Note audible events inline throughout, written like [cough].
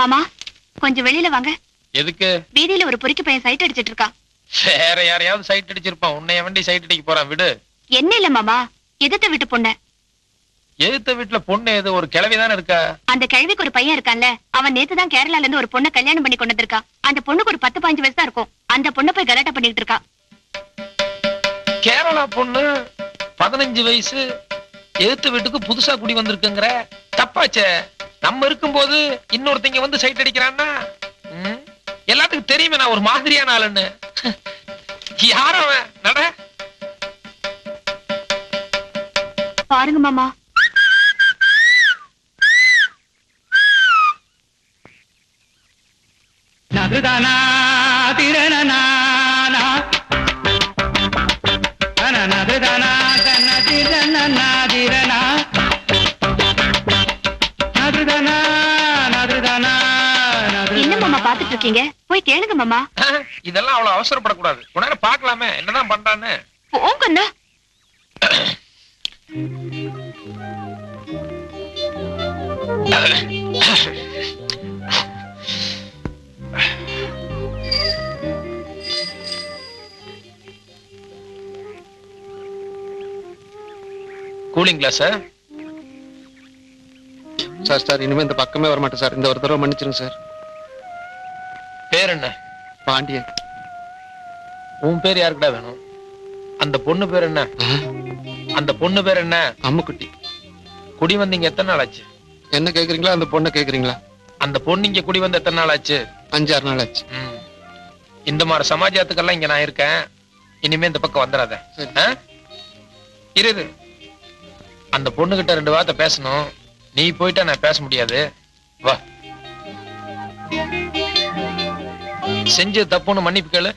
மாமா கொஞ்சம் வெளியில வாங்க. எதுக்கு? வீதியில ஒரு பொறுக்கி பையன் சைட் அடிச்சிட்டு இருக்கான். வேற யாரையாவது சைட் அடிச்சிருப்பான். உன்னைய வண்டி சைட் அடிக்க போறான்? விடு. என்ன இல்ல மாமா எதிர்த்த வீட்டு பொண்ணு. எதிர்த்த வீட்டுல பொண்ணு எது? ஒரு கிழவி தானே இருக்கா? அந்த கிழவிக்கு ஒரு பையன் இருக்கான்ல அவன் நேத்து தான் கேரளால இருந்து ஒரு பொண்ணை கல்யாணம் பண்ணி கொண்டு வந்திருக்கான். அந்த பொண்ணுக்கு ஒரு பத்து பதினஞ்சு வயசு தான் இருக்கும். அந்த பொண்ணை போய் கலாட்டா பண்ணிட்டு இருக்கா கேரளா பொண்ணு பதினஞ்சு வயசு எதிர்த்த வீட்டுக்கு புதுசா குடி வந்திருக்குங்கிற? தப்பாச்சே. நம்ம இருக்கும்போது இன்னொருத்தங்க வந்து சைட் அடிக்கிறான்னா? ம், எல்லாத்துக்கும் தெரியுமே நான் ஒரு மாதிரியான ஆளுன்னு. யார் அவன்? நட. பாருங்க மாமா. நதுதனா திரணனானா தன நதுதனா தன திரணனா இருக்கீங்க? போய் கேளுங்க மாமா. [laughs] இதெல்லாம் அவ்வளவு அவசரப்படக்கூடாது. நேரம் பார்க்கலாமே. என்னதான் பண்றான்னு. போங்கண்ணா கூலிங் கிளாஸ் சார் சார் இனிமே இந்த பக்கமே வர மாட்டேன் சார் இந்த ஒரு தடவை மன்னிச்சிருங்க சார் பேர் என்ன? பாண்டியன். உன் பேர் யாருக்குடா வேணும்? அந்த பொண்ணு பேர் என்ன? அந்த பொண்ணு பேர் என்ன? அம்முக்குட்டி. குடி வந்தீங்க எத்தனை நாள் ஆச்சு? என்ன கேக்குறீங்களா? அந்த பொண்ணை கேக்குறீங்களா? அந்த பொண்ணு இங்க குடி வந்து எத்தனை நாள் ஆச்சு? அஞ்சாறு நாள் ஆச்சு. இந்த மாதிரி சமாஜத்துக்கெல்லாம் இங்க நான் இருக்கேன். இனிமே இந்த பக்கம் வந்துடாத. சரி. ஆ? இரு இரு. அந்த பொண்ணுகிட்ட ரெண்டு வார்த்தை பேசணும். நீ போயிட்டா நான் பேச முடியாது. வா. செஞ்ச தப்புன்னு மன்னிப்பு கேளு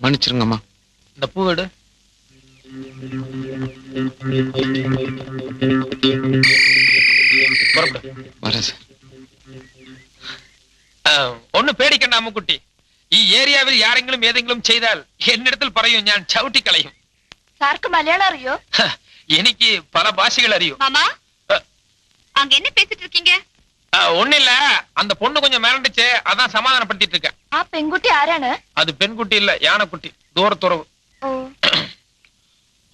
மன்னிச்சிருங்கம்மா இந்த பூ எடு புறப்படு வரேன் சார் ഒന്ന് പേടിക്കണ്ട അമ്മുക്കുട്ടി ഈ ഏരിയാവിൽ ആരെങ്കിലും ഏതെങ്കിലും ചെയ്താൽ എന്നിടത്തിൽ പറയും ഞാൻ ചവിട്ടി കളയും சாருக்கு மலையாளம் அறியோ ഹ, എനിക്ക് പല ഭാഷകൾ അറിയൂ மாமா அஹ். அங்க என்ன பேசிட்டு இருக்கீங்க அஹ், ஒண்ணில்ல அந்த பொண்ணு கொஞ்சம் மிரண்டுச்சு அதான் சமாதானப்படுத்திட்டு இருக்கேன் ആ പെൺകുട്ടി ആരാണ് அது பெண்குட்டி இல்ல யானைக்குட்டி தூரத்துறவு ഓ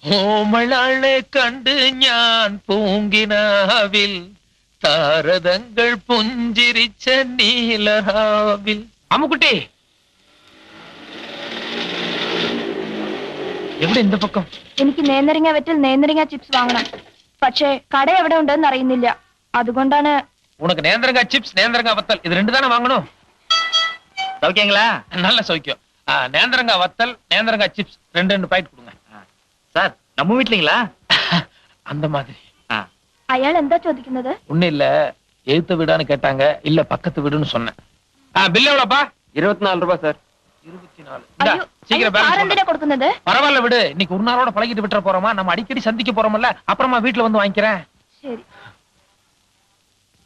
ഓമളാളെ കണ്ട് ഞാൻ പൂങ്കിനാവിൽ താരതങ്ങൾ പുഞ്ചിരിച്ച നീലഹാവിൽ അമ്മുക്കുട്ടി എവിടെ இந்த பக்கம் എനിക്ക് നേന്ത്രിങ്ങ വെറ്റിൽ നേന്ത്രിങ്ങ ചിപ്സ് വാങ്ങണം പക്ഷേ കട എവിടെ ഉണ്ടെന്ന് അറിയുന്നില്ല അതുകൊണ്ടാണ് உனக்கு நேந்திரங்கா சிப்ஸ் நேந்திரங்கா வத்தல் இது ரெண்டு தானே வாங்கணும் சௌக்கியங்களா நல்ல சௌக்கியம் ஆ, நேந்திரங்கா வத்தல் நேந்திரங்கா சிப்ஸ் ரெண்டு ரெண்டு பாக்கெட் கொடுங்க சார் நம்ம வீட்லீங்களா [laughs] அந்த மாதிரி അയാൾ എന്താ ചോദിക്കുന്നത് ஒண்ணு இல்ல எழுத்த வீடான்னு கேட்டாங்க இல்ல பக்கத்து வீடுன்னு சொன்னேன் ஆ, பில் எவ்வளவுப்பா இருபத்தி நாலு ரூபாய் சார் இருபத்தி நாலு இந்தா, അയ്യോ சீக்கிரம் സാർ balance എന്തിനാ കൊടുക്കുന്നത് போடு. பரவாயில்ல விடு இன்னைக்கு ஒரு நாளோட பழகிட்டு விட்டுற போறோமா நம்ம அடிக்கடி சந்திக்க போறோம்ல அப்புறமா வீட்டுல வந்து வாங்கிக்கிறேன் ശരി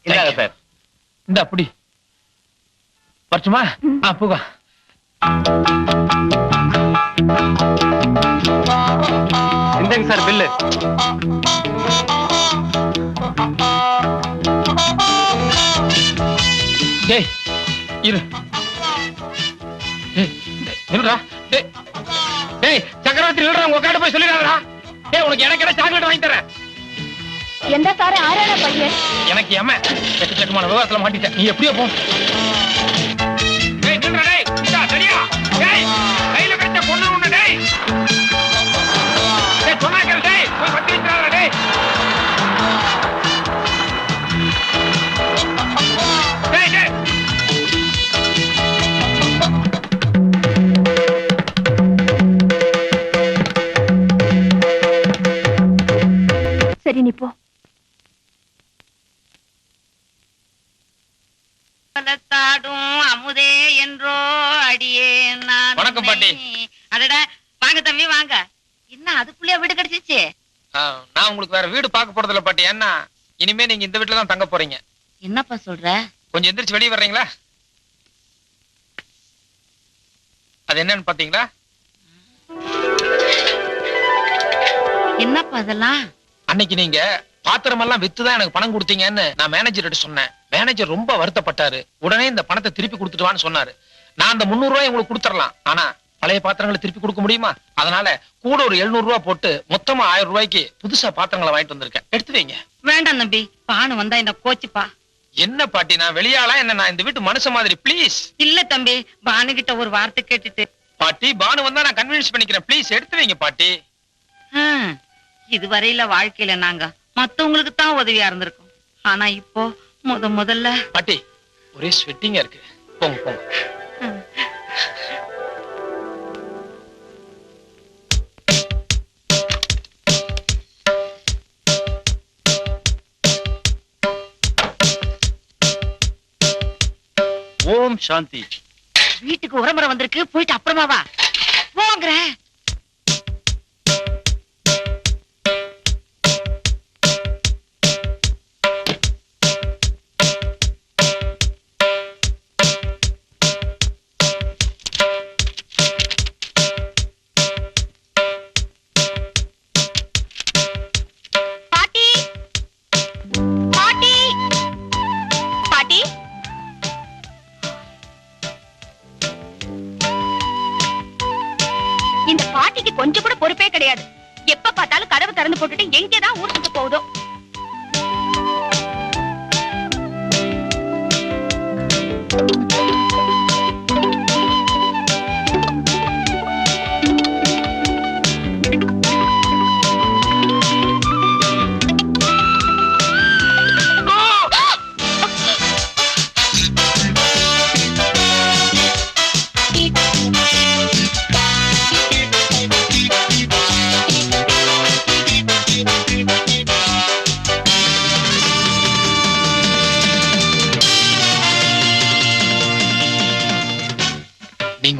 இந்தாங்க சார். இந்த அப்படி வரட்டுமா? ஆ பூகா. இந்தங்க சார் பில்லு டேய் இரு. டேய், டேய், சக்கரவர்த்தி நில்லுடா உங்க உட்காந்து போய் சொல்லிடாதடா டேய் உனக்கு எனக்கு என்ன சாக்லேட் வாங்கி தரேன்? എന്താ സാറേ ആരാണ് ആ പയ്യൻ எனக்கு ஏம எக்கச்சக்கமான விவகாரத்துல மாட்டிட்டேன் நீ எப்படியோ போ டேய் நில்லுடா டேய் இந்தா சரியா டேய் கையில கிடைச்ச பொண்ணு ஒண்ணு டேய் டேய் சொன்னா கேளு டேய் போய் பத்தி வச்சிடாதடா டேய் டேய் டேய் சரி நீ போ பலத்தாடும் அமுதே என்றோ அடியே நான் வணக்கம், பாட்டி. அடடா வாங்க தம்பி வாங்க. என்ன அதுக்குள்ளே வீடு கிடைச்சிச்சு நான் உங்களுக்கு வேற வீடு பார்க்க போறதில்ல பாட்டி. ஏன்னா இனிமே நீங்க இந்த வீட்டுல தான் தங்க போறீங்க. என்னப்பா சொல்ற? கொஞ்சம் எந்திரிச்சு வெளியே வர்றீங்களா? அது என்னன்னு பாத்தீங்களா? என்னப்பா அதெல்லாம்? அன்னைக்கு நீங்க பாத்திரம் எல்லாம் வித்து தான் எனக்கு பணம் கொடுத்தீங்கன்னு நான் மேனேஜர்கிட்ட சொன்னேன். மேனேஜர் ரொம்ப வருத்தப்பட்டாரு. உடனே இந்த பணத்தை திருப்பி கொடுத்துட்டு வான்னு சொன்னாரு. நான் அந்த முந்நூறு ரூபாய் உங்களுக்கு கொடுத்துடலாம். ஆனா பழைய பாத்திரங்களை திருப்பி கொடுக்க முடியுமா? அதனால கூட ஒரு 700 ரூபாய் போட்டு மொத்தமா ஆயிரம் ரூபாய்க்கு புதுசா பாத்திரங்களை வாங்கிட்டு வந்திருக்கேன். எடுத்து வைங்க. வேண்டாம் தம்பி. பானு வந்தா என்ன கோச்சுப்பா. என்ன பாட்டி நான் வெளியாளா என்ன? நான் இந்த வீட்டு மனுஷன் மாதிரி ப்ளீஸ் இல்ல தம்பி. பானு கிட்ட ஒரு வார்த்தை கேட்டுட்டு. பாட்டி பானு வந்தா நான் கன்வின்ஸ் பண்ணிக்கிறேன். ப்ளீஸ் எடுத்து வைங்க பாட்டி. இதுவரையில வாழ்க்கையில நாங்க மத்தவங்களுக்கு தான் உதவியா இருந்திருக்கோம். ஆனா இப்போ முத முதல்ல. பாட்டி ஒரே ஸ்வெட்டிங்கா இருக்கு. போங்க போங்க. ஓம் சாந்தி. வீட்டுக்கு உரமுறை வந்திருக்கு போயிட்டு அப்புறமா வா. போங்கிற கொஞ்சம் கூட பொறுப்பே கிடையாது. எப்ப பார்த்தாலும் கதவு திறந்து போட்டுட்டு எங்கேதான் ஊர் சுத்து போகுதோ?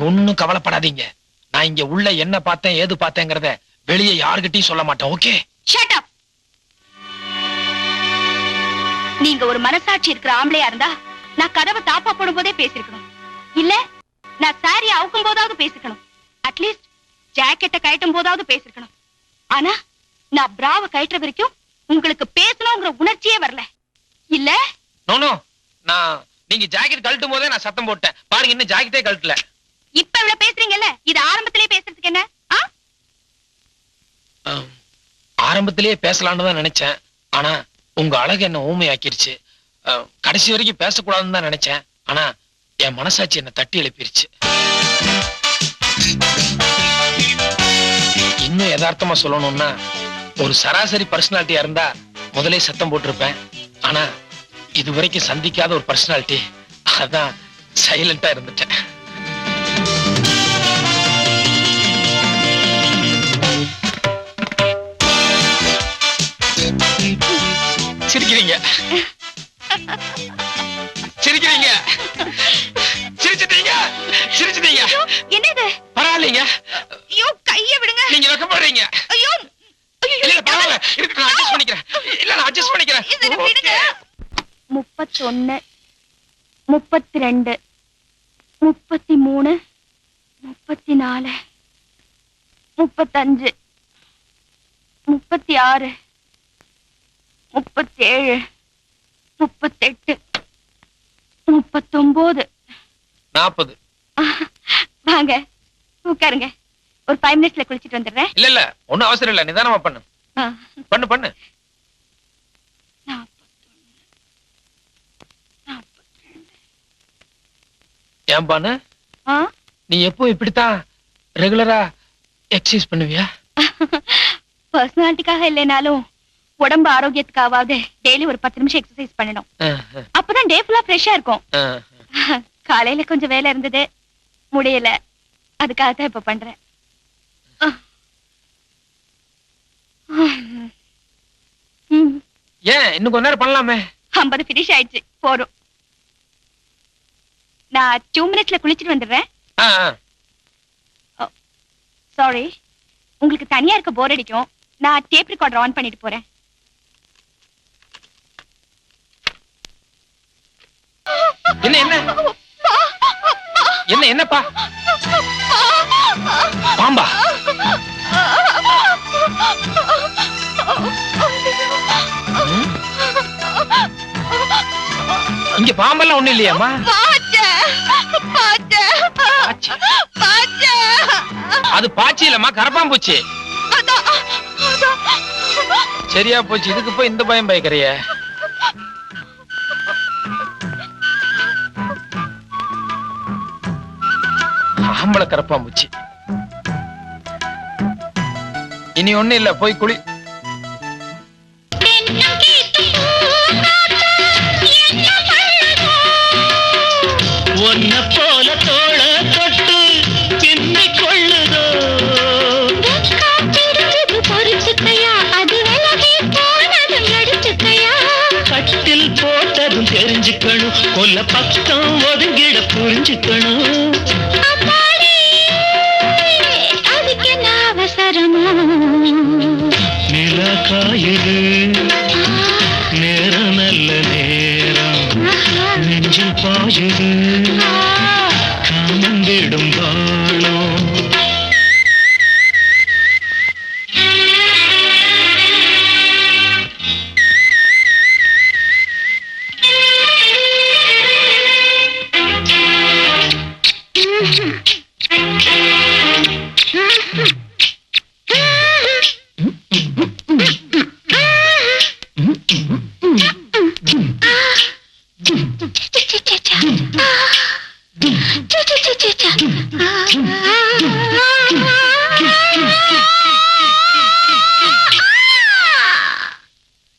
நீங்க ஒண்ணும் கவலைப்படாதீங்க. நான் இங்க உள்ள என்ன பார்த்தேன் ஏது பார்த்தேங்கிறத வெளியே யாருகிட்டயும் சொல்ல மாட்டேன் ஓகே ஷட் அப் நீங்க ஒரு மனசாட்சி இருக்கிற ஆம்பளையா இருந்தா நான் கதவை தாப்பா போடும் போதே பேசிருக்கணும். இல்ல நான் சாரி அவுக்கும் போதாவது பேசிக்கணும் அட்லீஸ்ட் ஜாக்கெட்டை கழட்டும் போதாவது பேசிருக்கணும். ஆனா நான் பிராவ கழட்டுற வரைக்கும் உங்களுக்கு பேசணுங்கிற உணர்ச்சியே வரல. இல்ல? நோ நோ நான் நீங்க ஜாக்கெட் கழட்டும் போதே நான் சத்தம் போட்டேன். பாருங்க இன்னும் ஜாக்கெட்டே கழட்டல. இப்ப இவ்வளவு பேசுறீங்கல்ல? இது ஆரம்பத்திலே பேசுறதுக்கு என்ன? ஆரம்பத்திலேயே பேசலாம்னு தான் நினைச்சேன். ஆனா உங்க அழகு என்ன ஊமையாக்கிருச்சு. கடைசி வரைக்கும் பேசக்கூடாதுன்னு தான் நினைச்சேன். ஆனா என் மனசாட்சி என்ன தட்டி எழுப்பிருச்சு. இன்னும் யதார்த்தமா சொல்லணும்னா ஒரு சராசரி பர்சனாலிட்டியா இருந்தா முதலே சத்தம் போட்டிருப்பேன். ஆனா இது வரைக்கும் சந்திக்காத ஒரு பர்சனாலிட்டி அதான் சைலண்டா இருந்துட்டேன். சிரிக்கிறீங்க. சிரிக்கிறீங்க. சிரிச்சிட்டீங்க. சிரிச்சிட்டீங்க. என்னது? பரவாயில்லைங்க. ஐயோ கைய விடுங்க. நீங்க வெக்கப்படுறீங்க ஐயோ இல்ல பரவாயில்ல. இருக்கு நான் அட்ஜஸ்ட் பண்ணிக்கிறேன். இல்ல நான் அட்ஜஸ்ட் பண்ணிக்கிறேன். இது விடுங்க. Okay. முப்பத்தொன்னு முப்பத்தி ரெண்டு முப்பத்தி மூணு முப்பத்தி நாலு முப்பத்தஞ்சு முப்பத்தி ஆறு முப்பத்தேழு முப்பத்தெட்டு முப்பத்தொன்பது நாற்பது. வாங்க உட்காருங்க. ஒரு ஃபைவ் மினிட்ஸ்ல குளிச்சிட்டு வந்துடுறேன். இல்ல இல்ல ஒண்ணும் அவசரம் இல்ல. நிதானமா பண்ணு. பண்ணு பண்ணு. நாப்பத்தொன்னு, நாப்பத்தி ஏன் பானு ஆ? நீ எப்போ இப்படித்தான் ரெகுலரா எக்ஸசைஸ் பண்ணுவியா? [laughs] பர்சனாலிட்டிக்காக இல்லைனாலும் உடம்பு ஆரோக்கியத்துக்காவது டெய்லி ஒரு பத்து நிமிஷம் எக்ஸசைஸ் பண்ணணும். அப்பதான் டே ஃபுல்லா ஃப்ரெஷ்ஷா இருக்கும். [laughs] காலையில கொஞ்சம் வேலை இருந்தது. முடியல. அதுக்காக தான் இப்ப பண்றேன். [laughs] ஏன் இன்னும் கொஞ்ச நேரம் பண்ணலாமே? ஐம்பது ஃபினிஷ் ஆயிடுச்சு. போதும். நான் டூ மினிட்ஸ்ல குளிச்சிட்டு வந்துடுறேன். சாரி உங்களுக்கு தனியா இருக்க போர் அடிக்கும். நான் டேப் ரெக்கார்டர் ஆன் பண்ணிட்டு போறேன். என்ன என்ன? என்ன என்னப்பா? பாம்பா? இங்க பாம்பெல்லாம் பாச்சே பாச்சே பாச்சி. பாச்சே. அது பாச்சி இல்லம்மா கரப்பாம்பூச்சி அதான் அதான் சரியா போச்சு இதுக்கு போய் இந்த பயம் பயக்கிறிய. ஆம்பளை கரப்பாம்பூச்சி இனி ஒண்ணு இல்ல போய் குளி. ஒன்ன போல தோள தொட்டு பின்னி கொள்ளுதோ கட்டில் போட்டதும் தெரிஞ்சுக்கணும். கொல்ல பக்கம் ஒதுங்கிட புரிஞ்சுக்கணும். காயுது நேரம் நல்ல நேரம். நெஞ்சில் பாயுது காமந்திடும் வாழும் mm-hmm.